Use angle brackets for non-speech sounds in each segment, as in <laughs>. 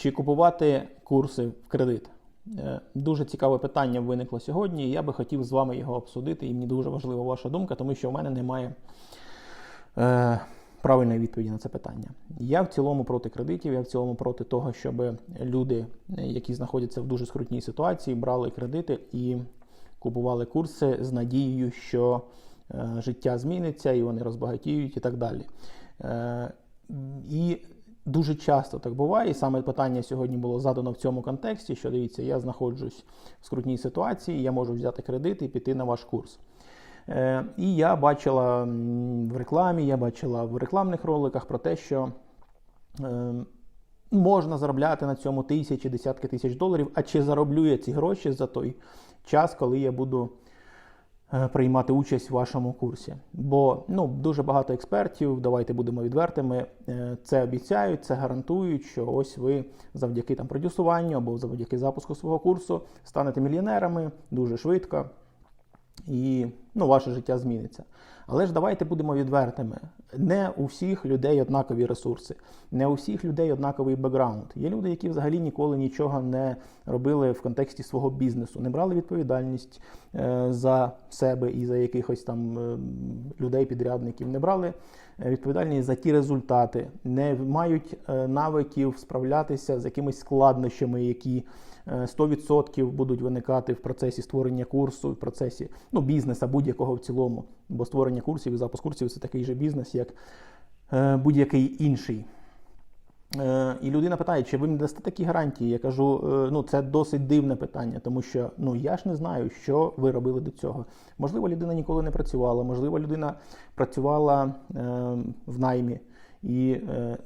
Чи купувати курси в кредит? Е, Дуже цікаве питання виникло сьогодні. і Я би хотів з вами його обсудити, і мені дуже важлива ваша думка, тому що в мене немає е, правильної відповіді на це питання. Я в цілому проти кредитів, я в цілому проти того, щоб люди, які знаходяться в дуже скрутній ситуації, брали кредити і купували курси з надією, що е, життя зміниться і вони розбагатіють і так далі. Е, і дуже часто так буває, і саме питання сьогодні було задано в цьому контексті, що дивіться, я знаходжусь в скрутній ситуації, я можу взяти кредит і піти на ваш курс. Е, І я бачила в рекламі, я бачила в рекламних роликах про те, що е, можна заробляти на цьому тисячі, десятки тисяч доларів. А чи зароблю я ці гроші за той час, коли я буду приймати участь в вашому курсі? Бо ну, дуже багато експертів, давайте будемо відвертими, е, це обіцяють, це гарантують, що ось ви завдяки там продюсуванню або завдяки запуску свого курсу станете мільйонерами дуже швидко і ну, ваше життя зміниться. Але ж давайте будемо відвертими. Не у всіх людей однакові ресурси, не у всіх людей однаковий бекграунд. Є люди, які взагалі ніколи нічого не робили в контексті свого бізнесу, не брали відповідальність е, за себе і за якихось там е, людей-підрядників, не брали е, відповідальність за ті результати, не мають навиків справлятися з якимись складнощами, які е, 100% будуть виникати в процесі створення курсу, в процесі ну, бізнеса будь-якого в цілому. Бо створення курсів і запуск курсів це такий же бізнес, як е, будь-який інший. Е, І людина питає, чи ви мені дасте такі гарантії? Я кажу, е, ну це досить дивне питання, тому що ну я ж не знаю, що ви робили до цього. Можливо, людина ніколи не працювала, можливо, людина працювала в наймі. І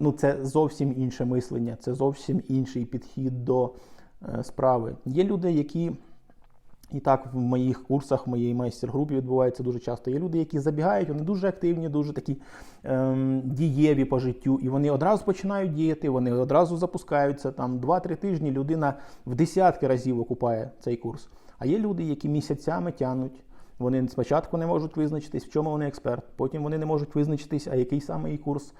ну, це зовсім інше мислення, це зовсім інший підхід до справи. Є люди, які і так в моїх курсах, в моїй майстер-групі відбувається дуже часто. Є люди, які забігають, вони дуже активні, дуже такі ем, дієві по життю, і вони одразу починають діяти, вони одразу запускаються. Там 2-3 тижні людина в десятки разів окупає цей курс. А є люди, які місяцями тянуть. Вони спочатку не можуть визначитись, в чому вони експерт, потім вони не можуть визначитись, а який саме і курс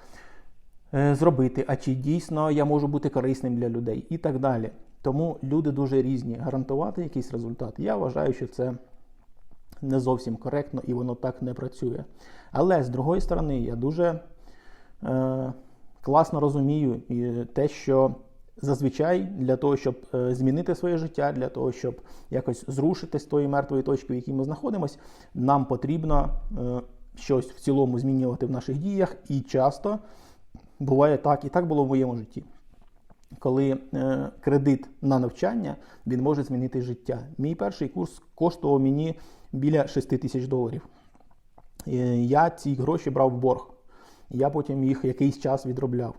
е, зробити, а чи дійсно я можу бути корисним для людей і так далі. Тому люди дуже різні. Гарантувати якийсь результат. Я вважаю, що це не зовсім коректно і воно так не працює. Але з другої сторони, я дуже е, класно розумію і те, що зазвичай для того, щоб е, змінити своє життя, для того, щоб якось зрушити з тої мертвої точки, в якій ми знаходимося, нам потрібно е, щось в цілому змінювати в наших діях. І часто буває так, і так було в моєму житті коли е, кредит на навчання він може змінити життя. Мій перший курс коштував мені біля 6 тисяч доларів. Е, я ці гроші брав в борг. Я потім їх якийсь час відробляв.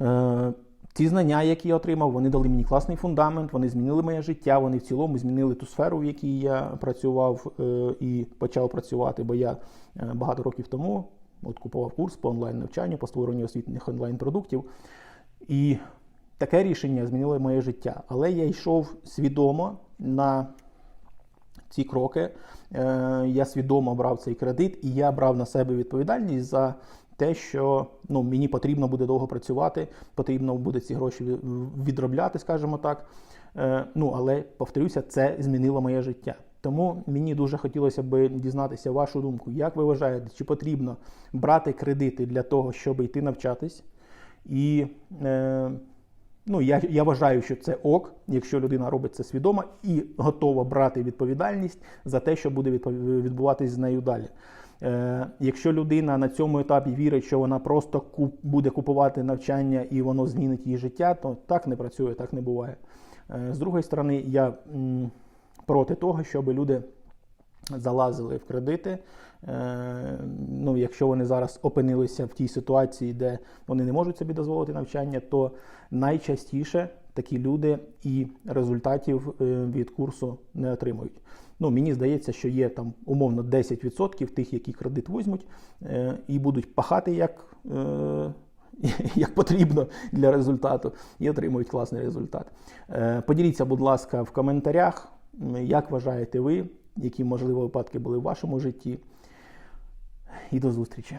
Е, ці знання, які я отримав, вони дали мені класний фундамент, вони змінили моє життя, вони в цілому змінили ту сферу, в якій я працював і почав працювати, бо я багато років тому от купував курс по онлайн-навчанню, по створенню освітніх онлайн-продуктів. І таке рішення змінило моє життя. Але я йшов свідомо на ці кроки. Е, Я свідомо брав цей кредит, і я брав на себе відповідальність за те, що ну, мені потрібно буде довго працювати, потрібно буде ці гроші відробляти, скажімо так. Е, Ну, але повторюся, це змінило моє життя. Тому мені дуже хотілося б дізнатися вашу думку. Як ви вважаєте, чи потрібно брати кредити для того, щоб йти навчатись? І е, ну, я, я вважаю, що це ок, якщо людина робить це свідомо і готова брати відповідальність за те, що буде відбуватись з нею далі. Е, якщо людина на цьому етапі вірить, що вона просто куп, буде купувати навчання і воно змінить її життя, то так не працює, так не буває. Е, з другої сторони, я м, проти того, щоб люди залазили в кредити. Е, ну, якщо вони зараз опинилися в тій ситуації, де вони не можуть собі дозволити навчання, то найчастіше такі люди і результатів е, від курсу не отримують. Ну, мені здається, що є там умовно 10% тих, які кредит візьмуть, е, і будуть пахати як. <laughs> Як потрібно для результату, і отримують класний результат. Поділіться, будь ласка, в коментарях, як вважаєте ви, які можливо випадки були в вашому житті. І до зустрічі!